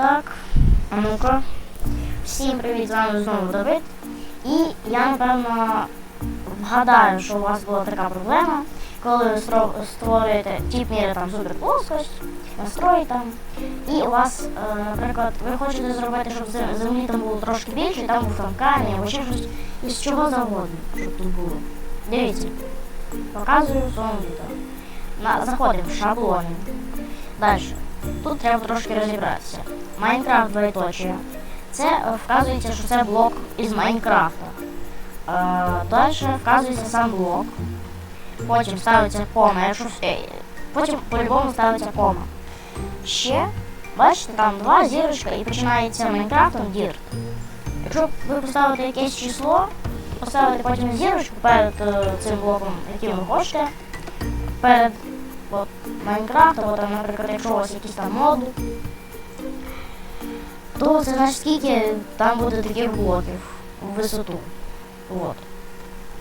Так, а ну-ка. Всім привіт, з вами знову Давид. І я напевно вгадаю, що у вас була така проблема, коли ви створюєте тип міри там суперплоскость, настрої там. І у вас, е, наприклад, ви хочете зробити, щоб землі там було трошки більше, там був там камінь або ще щось із чого завгодно, щоб тут було. Дивіться, показую відео. Заходимо в шаблони. Далі. Тут треба трошки розібратися. Майнкрафт двоєточие. Це е, вказується, що це блок із Майнкрафта. Е, далі вказується сам блок. Потім ставиться кома, якщо е, потім по-любому ставиться кома. Ще, бачите, там два зірочка і починається Майнкрафтом Dirt. Якщо ви поставите якесь число, поставите потім зірочку перед цим блоком, яким ви хочете, перед от, Майнкрафт, або там, наприклад, якщо вас якісь там моди, то це значить скільки там буде таких блоків в висоту. От.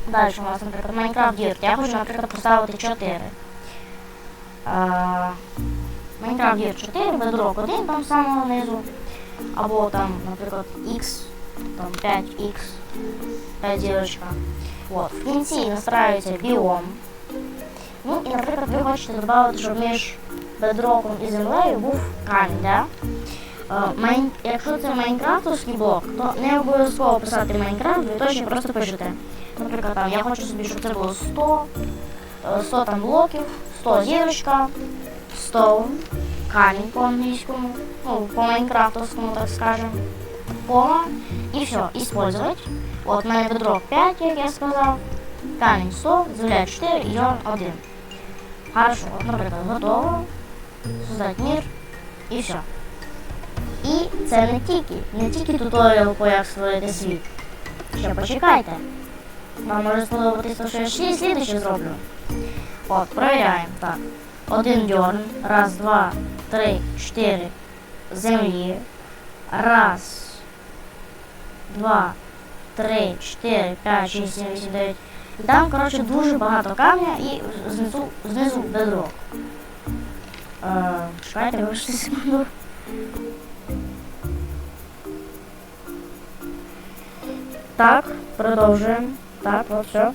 Далі у нас, наприклад, Майнкрафт Dirt. Я хочу, наприклад, поставити 4. А, Майнкрафт Dirt 4, Bedrock 1 там самого низу. Або там, наприклад, X, там 5X, 5 зірочка. От. В кінці настраюється біом. Ну і, наприклад, ви хочете додати, щоб між бедроком і землею був камінь, да? Е, Майн... Якщо це майнкрафтовський блок, то не обов'язково писати Майнкрафт, ви точно просто пишете. Наприклад, там я хочу собі, щоб це було 100, е, 100 там блоків, 100 зірочка, 100 камінь по-англійському, ну, по майнкрафтовському, так скажем, кома, і все, использовать. От, у мене бедрок 5, як я сказав, камінь 100, земля 4 і йон 1. Хорошо, наприклад, готово. Создать мир і все. І це не тільки, не тільки туторіал по як створити світ. Ще почекайте. Вам може сподобатись те, що я ще слідуюче зроблю. От, провіряємо. Так. Один дьорн. Раз, два, три, чотири. Землі. Раз. Два, три, чотири, п'ять, шість, сім, вісім, дев'ять. Там, коротше, дуже багато камня і знизу, знизу бедрок. Е, чекайте, вибачте секунду. Так, продовжуємо. Так, от все.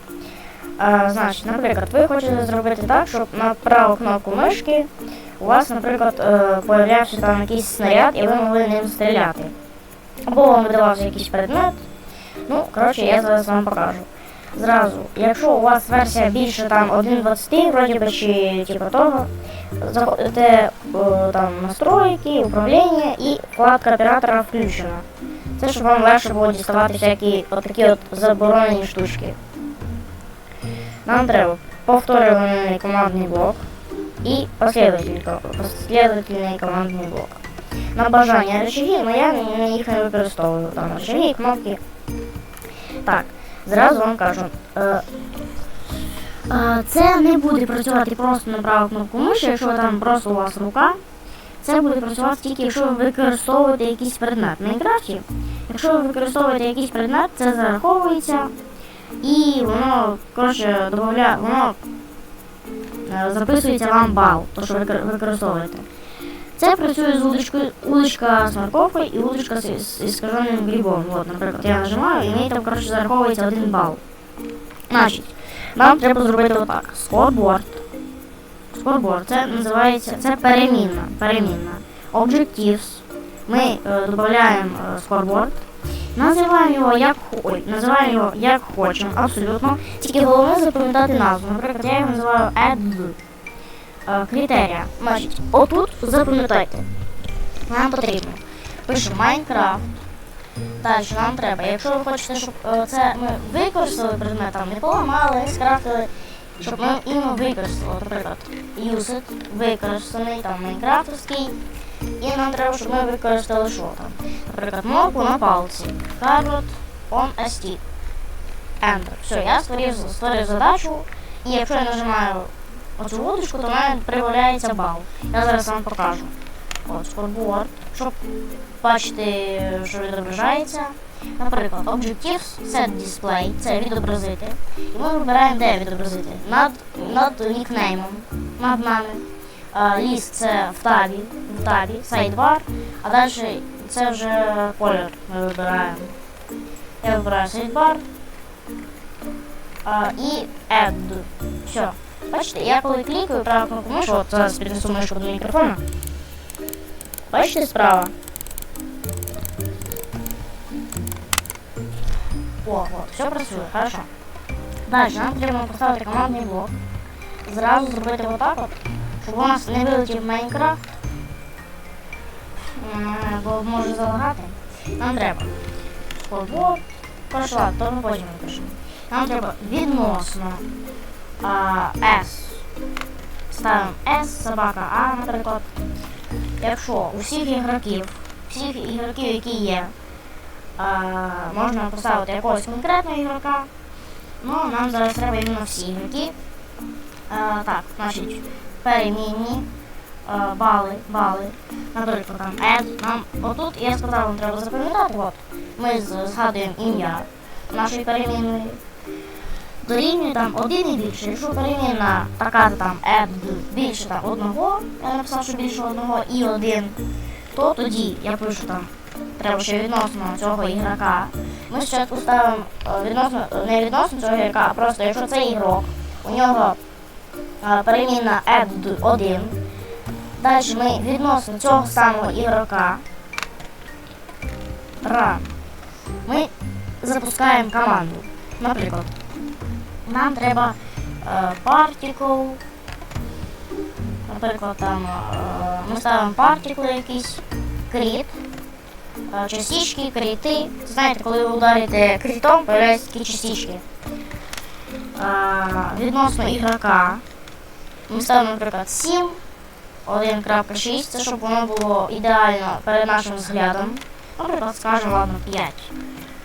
А, значить, наприклад, ви хочете зробити так, щоб на праву кнопку мишки у вас, наприклад, е, появлявся там якийсь снаряд і ви могли ним стріляти. Або вам видавався якийсь предмет. Ну, коротше, я зараз вам покажу. Зразу, якщо у вас версія більше там 1.20, вроді би, чи типу того, заходите там настройки, управління і вкладка оператора включена. Це щоб вам легше було діставати всякі отакі от заборонені штучки. Нам треба повторюваний командний блок і последовательний, командний блок. На бажання речаги, але я їх не використовую. Там речаги і кнопки. Так, зразу вам кажу. Е, е, це не буде працювати просто на праву кнопку миші, якщо там просто у вас рука. Це буде працювати тільки, якщо ви використовуєте якийсь предмет. Майнкрафті, якщо ви використовуєте якийсь предмет, це зараховується і воно, коротше, воно е, записується вам бал, то що ви використовуєте. Це працює з удочкою, удочка з морковкою і удочка з, з іскаженим грибом. От, наприклад, я нажимаю і мені там, коротше, зараховується один бал. Значить, нам треба зробити отак. Скорборд. Скорборд, це називається, це перемінна. перемінна. Objectives. Ми е, додаємо е, скорборд. Називаємо його як ой, називаємо його як хочемо, абсолютно. Тільки головне запам'ятати назву. Наприклад, я його називаю add. Е, критерія. Значить, отут запам'ятайте. Нам потрібно. Пишемо Майнкрафт. Далі нам треба. Якщо ви хочете, щоб е, це ми використали предмет, не поламали, не скрафтили, щоб ми іменно використали, наприклад, used, використаний, там майнкрафтовський. І нам треба, щоб ми використали що там. Наприклад, морку на палці. Carrot on a stick. Enter. Все, я створив, створив задачу. І якщо я нажимаю оцю водочку, то в мене прибавляється бал. Я зараз вам покажу. От, скорборд, щоб бачити, що відображається. Наприклад, Objectives Set Display це відобразити. І ми вибираємо, де відобразити. Над, над нікнеймом, над нами. Ліст це в табі, в табі, сайдбар, а далі це вже колір ми вибираємо. Я вибираю сайдбар і add. Все. Бачите, я коли клікаю праву кнопку мишу, от зараз піднесу мишку до мікрофона. Бачите справа? О, от, все працює, хорошо. Далі нам потрібно поставити командний блок. Зразу зробити отак от, щоб у нас не вилетів Майнкрафт. Бо може залагати. Нам треба. Коротше, ладно, то ми потім напишемо. Нам треба відносно S. Ставимо S, собака А, наприклад. Якщо у всіх ігроків, всіх ігроків, які є, можна поставити якогось конкретного ігрока. Ну, нам зараз треба іменно всі ігроки. Так, значить, перемінні, бали, бали. Наприклад, там add, нам отут я сказав, вам треба запам'ятати, от. Ми згадуємо ім'я нашої перемінної. Дорівнює там один і більше. Якщо перемінна така там add більше там одного, я написав, що більше одного і один, то тоді я пишу там, треба ще відносно цього ігрока. Ми спочатку ставимо е, відносно, не відносно цього ігрока, а просто якщо це ігрок, у нього перемінна add 1. Далі ми відносно цього самого ігрока run. Ми запускаємо команду. Наприклад, нам треба е, particle. Наприклад, там е, ми ставимо particle якийсь кріт. е, Частички, кріти. Знаєте, коли ви ударите крітом, появляються такі частички. Е, відносно ігрока. Ми ставимо, наприклад, 7, 1.6, це щоб воно було ідеально перед нашим взглядом. Наприклад, скажемо, ладно, 5.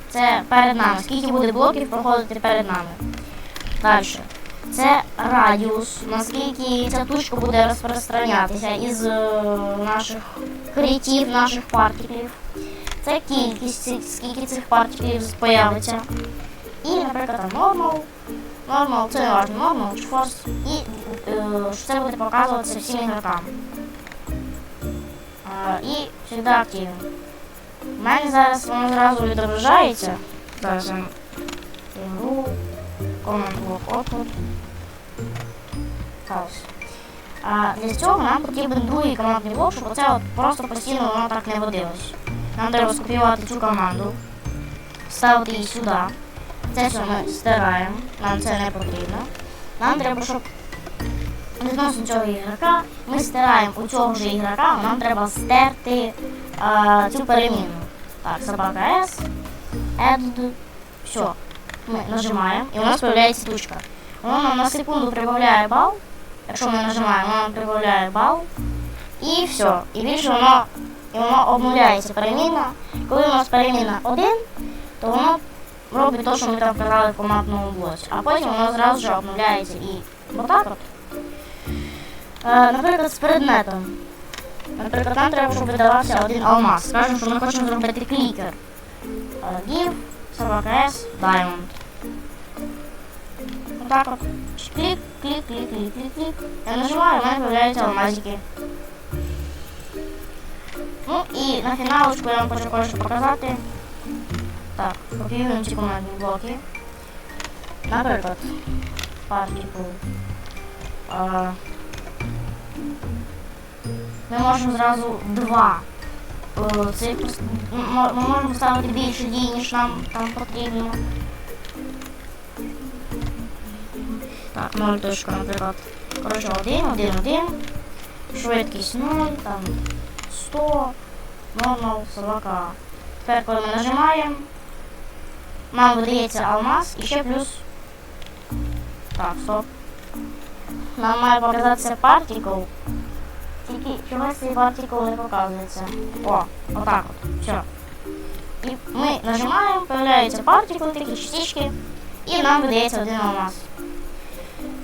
Це перед нами. Скільки буде блоків проходити перед нами. Далі. Це радіус, наскільки ця точка буде розпространятися із е, наших критів, наших партиклів. Це кількість, скільки цих партиклів появиться. І, наприклад, normal. Normal, це важливо, normal чи force. І е, що це буде показуватися всім ігрокам. Е, і завжди активно. У мене зараз воно зразу відображається. Зараз команд блок output. Хаос. А для цього нам потрібен другий командний блок, щоб оце от просто постійно воно так не водилось. Нам треба скопіювати цю команду, ставити її сюди. Це все ми стираємо, нам це не потрібно. Нам треба, щоб відносно цього ігрока ми стираємо у цього ж ігрока, нам треба стерти а, цю переміну. Так, собака S, add, все. Ми нажимаємо, і у нас з'являється тучка. Нам на секунду прибавляє бал. Якщо ми нажимаємо, воно нам прибавляє бал. І все. І більше воно, і воно обнуляється перемінна. Коли у нас перемінна 1, то воно робить те, що ми там вказали в командному блоці. А потім воно зразу ж обнуляється і отак от. Е, наприклад, з предметом. Наприклад, нам треба, щоб видавався один алмаз. Скажемо, що ми хочемо зробити клікер. Give, собака S, diamond. Отак от. Клік, клік, клік, клік, клік, клік. Я нажимаю, у мене з'являються алмазики. Ну і на фіналочку я вам хочу кое-що показати. Так, копіюємо ці командні блоки. Наприклад, particle. А, ми можемо зразу два. Цих пос- м- м- ми можемо ставити більше дій, ніж нам там потрібно. 0 точка, наприклад. Коротше, 1, 1, 1. Швидкість 0, там 100, нормал, собака. Тепер, коли ми нажимаємо, нам видається алмаз і ще плюс. Так, стоп. Нам має показатися particle. Тільки чогось цей particle не показується. О, отак от. Все. І ми нажимаємо, появляються particle, такі частички, і нам видається один алмаз.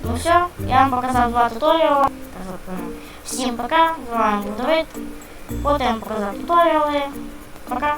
Ну все, я вам показав два туторіали. Всім пока, з вами був Давид. Потім показав туторіали. Пока.